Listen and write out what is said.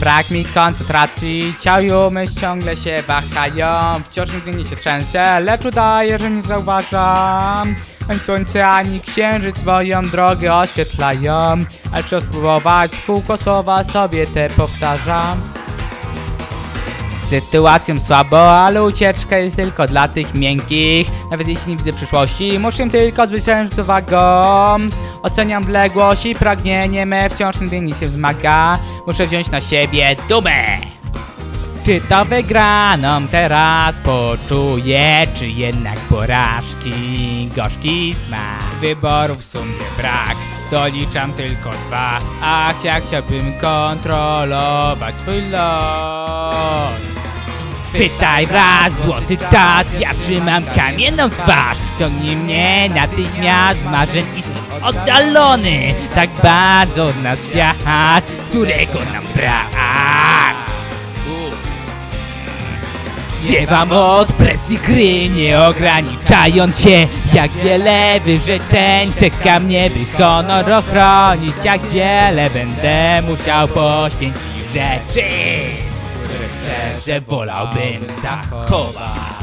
Brak mi koncentracji, ciał i ciągle się wahają. Wciąż nigdy się trzęsę, lecz udaję, że nie zauważam. Ani słońce, ani księżyc moją drogę oświetlają. Ale trzeba spróbować, w kółko słowa sobie te powtarzam? Sytuacją słabo, ale ucieczka jest tylko dla tych miękkich. Nawet jeśli nie widzę przyszłości, muszę tylko zwyciężyć uwagą Oceniam odległość i pragnienie. Me wciąż nie się wzmaga. Muszę wziąć na siebie dumę. Czy to wygraną teraz poczuję, czy jednak porażki? Gorzki smak. Wyborów w sumie brak. Doliczam tylko dwa. Ach, jak chciałbym kontrolować swój los Chwytaj raz, złoty czas, ja trzymam kamienną twarz. Ciągnij mnie natychmiast marzeń i snów oddalony. Tak bardzo od nas świat, którego nam brak. Wiewam od presji gry, nie ograniczając się. Jak wiele wyrzeczeń czeka mnie, by honor ochronić. Jak wiele będę musiał poświęcić rzeczy że wolałbym zachować.